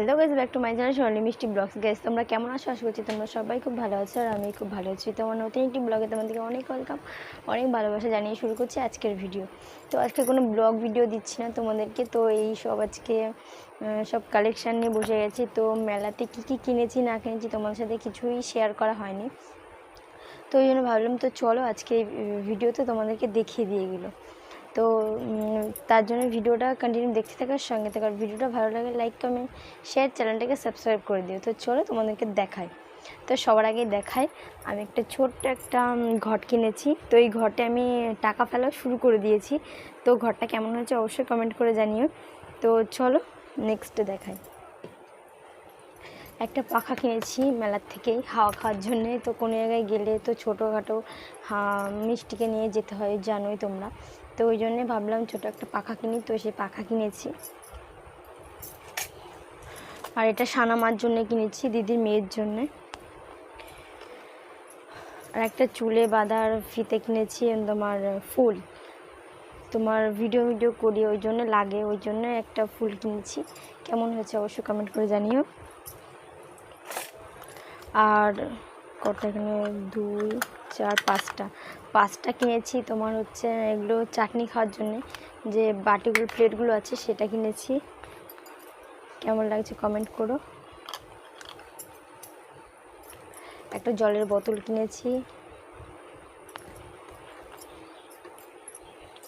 Hello guys back to my channel Sonali Mishti vlogs guys তোমরা কেমন আছো? আশা করছি তোমরা সবাই খুব ভালো আছো আর আমি খুব ভালো আছি। তোমার নতুন একটি ব্লগে তোমাদেরকে অনেক ওয়েলকাম অনেক ভালোবাসা জানিয়ে শুরু করছি আজকের ভিডিও তো আজকে কোনো ব্লগ ভিডিও দিচ্ছি না তোমাদেরকে। তো এই সব আজকে সব কালেকশান নিয়ে বসে গেছি। তো মেলাতে কী কী কিনেছি, না কিনেছি তোমাদের সাথে কিছুই শেয়ার করা হয়নি। তো ওই জন্য ভাবলাম, তো চলো আজকে এই ভিডিওতে তোমাদেরকে দেখিয়ে দিয়ে গেলো তো তার জন্য ভিডিওটা কন্টিনিউ দেখতে থাকার সঙ্গে থাকার ভিডিওটা ভালো লাগে লাইক কমেন্ট শেয়ার চ্যানেলটাকে সাবস্ক্রাইব করে দিও। তো চলো তোমাদেরকে দেখাই। তো সবার আগে দেখাই, আমি একটা ছোট্ট একটা ঘট কিনেছি। তো এই ঘটে আমি টাকা ফেলা শুরু করে দিয়েছি। তো ঘরটা কেমন হয়েছে অবশ্যই কমেন্ট করে জানিও। তো চলো নেক্সট দেখাই। একটা পাখা কিনেছি মেলার থেকেই হাওয়া খাওয়ার জন্যে। তো কোনো জায়গায় গেলে তো ছোটোখাটো মিষ্টিকে নিয়ে যেতে হয়, জানোই তোমরা। তো ওই জন্যে ভাবলাম ছোটো একটা পাখা কিনি। তো সেই পাখা কিনেছি। আর এটা সানামার জন্য কিনেছি, দিদির মেয়ের জন্যে। আর একটা চুলে বাঁধার ফিতে কিনেছি তোমার ফুল। তোমার ভিডিও ভিডিও করি, ওই জন্য লাগে, ওই জন্য একটা ফুল কিনেছি। কেমন হয়েছে অবশ্যই কমেন্ট করে জানিও। আর কটা এখানে? দুই চার পাঁচটা পাঁচটা কিনেছি তোমার হচ্ছে এগুলো চাটনি খাওয়ার জন্যে। যে বাটিগুলো, প্লেটগুলো আছে সেটা কিনেছি। কেমন লাগছে কমেন্ট করো। একটা জলের বোতল কিনেছি।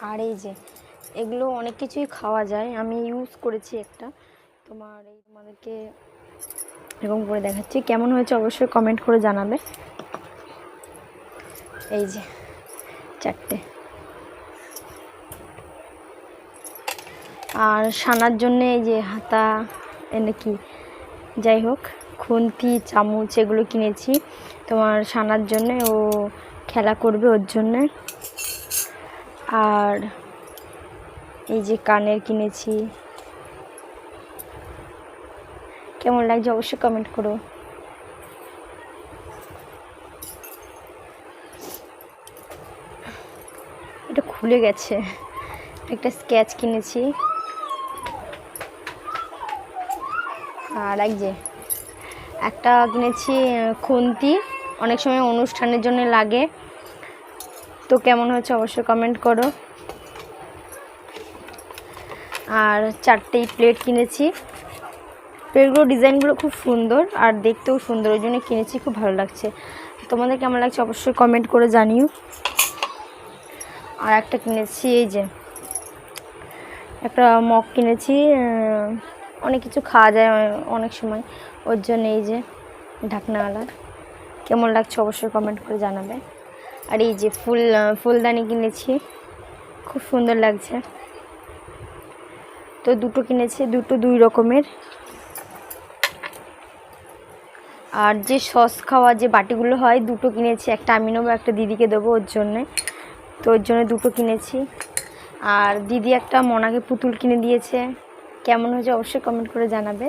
আর এই যে, এগুলো অনেক কিছুই খাওয়া যায়। আমি ইউজ করেছি একটা। তোমার এই তোমাদেরকে এরকম করে দেখাচ্ছি। কেমন হয়েছে অবশ্যই কমেন্ট করে জানাবে। এই যে, চারটে। আর সানার জন্য এই যে হাতা, এনে কি, যাই হোক, খুন্তি, চামচ, এগুলো কিনেছি। তোমার সানার জন্যে ও খেলা করবে ওর জন্যে। আর এই যে কানের কিনেছি। কেমন লাগছে অবশ্যই কমেন্ট করো এটা খুলে গেছে। একটা স্কেচ কিনেছি। আর এক যে, একটা কিনেছি খুন্তি। অনেক সময় অনুষ্ঠানের জন্য লাগে। তো কেমন হচ্ছে অবশ্যই কমেন্ট করো। আর চারটেই প্লেট কিনেছি। প্লেটগুলো ডিজাইনগুলো খুব সুন্দর আর দেখতেও সুন্দর। ওই জন্য কিনেছি, খুব ভালো লাগছে। তোমাদের কেমন লাগছে অবশ্যই কমেন্ট করে জানিও। আর একটা কিনেছি, এই যে একটা মগ কিনেছি অনেক কিছু খাওয়া যায় অনেক সময়। ওর জন্য এই যে ঢাকনাওয়ালা। কেমন লাগছে অবশ্যই কমেন্ট করে জানাবে। আর এই যে ফুল, ফুলদানি কিনেছি, খুব সুন্দর লাগছে। তো দুটো কিনেছি, দুটো দুই রকমের। আর যে সস খাওয়া যে বাটিগুলো হয়, দুটো কিনেছি। একটা আমি নেব, একটা দিদিকে দেবো ওর জন্যে। তো ওর জন্য দুটো কিনেছি। আর দিদি একটা মনাকে পুতুল কিনে দিয়েছে। কেমন হয়েছে অবশ্যই কমেন্ট করে জানাবে।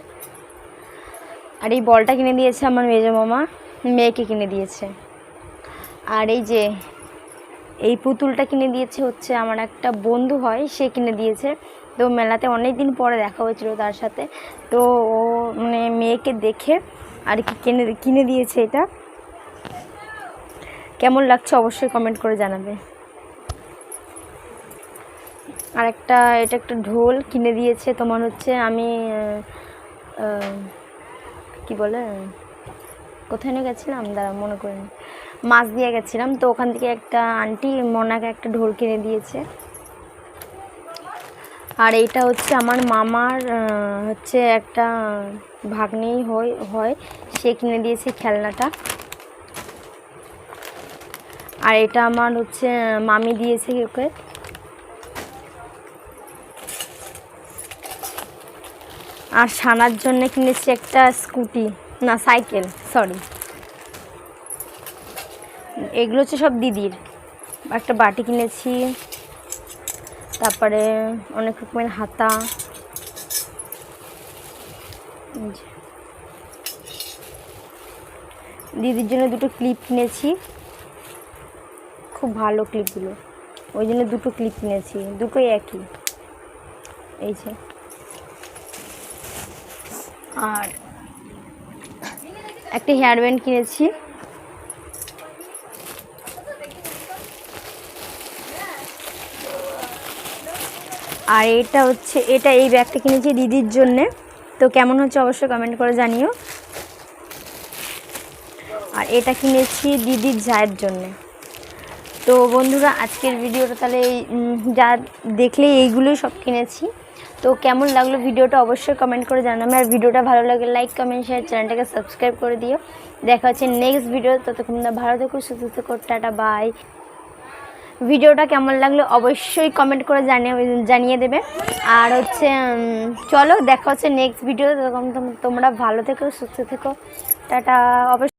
আর এই বলটা কিনে দিয়েছে আমার মেজো মামা, মেয়েকে কিনে দিয়েছে। আর এই যে, এই পুতুলটা কিনে দিয়েছে হচ্ছে আমার একটা বন্ধু হয়, সে কিনে দিয়েছে। তো মেলাতে অনেক দিন পরে দেখা হয়েছিল তার সাথে। তো ও মানে মেয়েকে দেখে আর কি কিনে কিনে দিয়েছে এটা। কেমন লাগছে অবশ্যই কমেন্ট করে জানাবে। আর একটা, এটা একটা ঢোল কিনে দিয়েছে তোমার হচ্ছে আমি কি বলে? কোথায় নিয়ে গেছিলাম? দাঁড়া, মনে করি না। মাছ দিয়ে গেছিলাম, তো ওখান থেকে একটা আন্টি মনাকে একটা ঢোল কিনে দিয়েছে। আর এইটা হচ্ছে আমার মামার হচ্ছে একটা ভাগ্নেই হয় হয়, সে কিনে দিয়েছে খেলনাটা। আর এটা আমার হচ্ছে মামি দিয়েছে ওকে। আর সানার জন্য কিনেছি একটা স্কুটি, না, সাইকেল সরি এগুলো হচ্ছে সব দিদির। একটা বাটি কিনেছি, তারপরে অনেক রকমের হাতা। দিদির জন্য দুটো ক্লিপ কিনেছি। খুব ভালো ক্লিপগুলো। ওই জন্য দুটো ক্লিপ কিনেছি, দুটোই একই। এই যে। আর একটা হেয়ার ব্যান্ড কিনেছি। আর এটা হচ্ছে, এটা এই ব্যাগটা কিনেছি দিদির জন্যে। তো কেমন হচ্ছে অবশ্যই কমেন্ট করে জানিও। আর এটা কিনেছি দিদির জায়ের জন্যে। তো বন্ধুরা, আজকের ভিডিওটা তাহলে যা দেখলে এইগুলোই সব কিনেছি। তো কেমন লাগল ভিডিওটা অবশ্যই কমেন্ট করে জানাবে। আর ভিডিওটা ভালো লাগলে লাইক কমেন্ট শেয়ার চ্যানেলটাকে সাবস্ক্রাইব করে দিও। দেখা হচ্ছে নেক্সট ভিডিও ততক্ষণ তোমরা ভালো থেকো, সুস্থ থেকো, টাটা বাই ভিডিওটা কেমন লাগল অবশ্যই কমেন্ট করে জানিয়ে জানিয়ে দেবে। আর হচ্ছে চলো দেখা হচ্ছে নেক্সট ভিডিও তোমরা ভালো থেকো, সুস্থ থেকো। টাটা, অবশ্যই।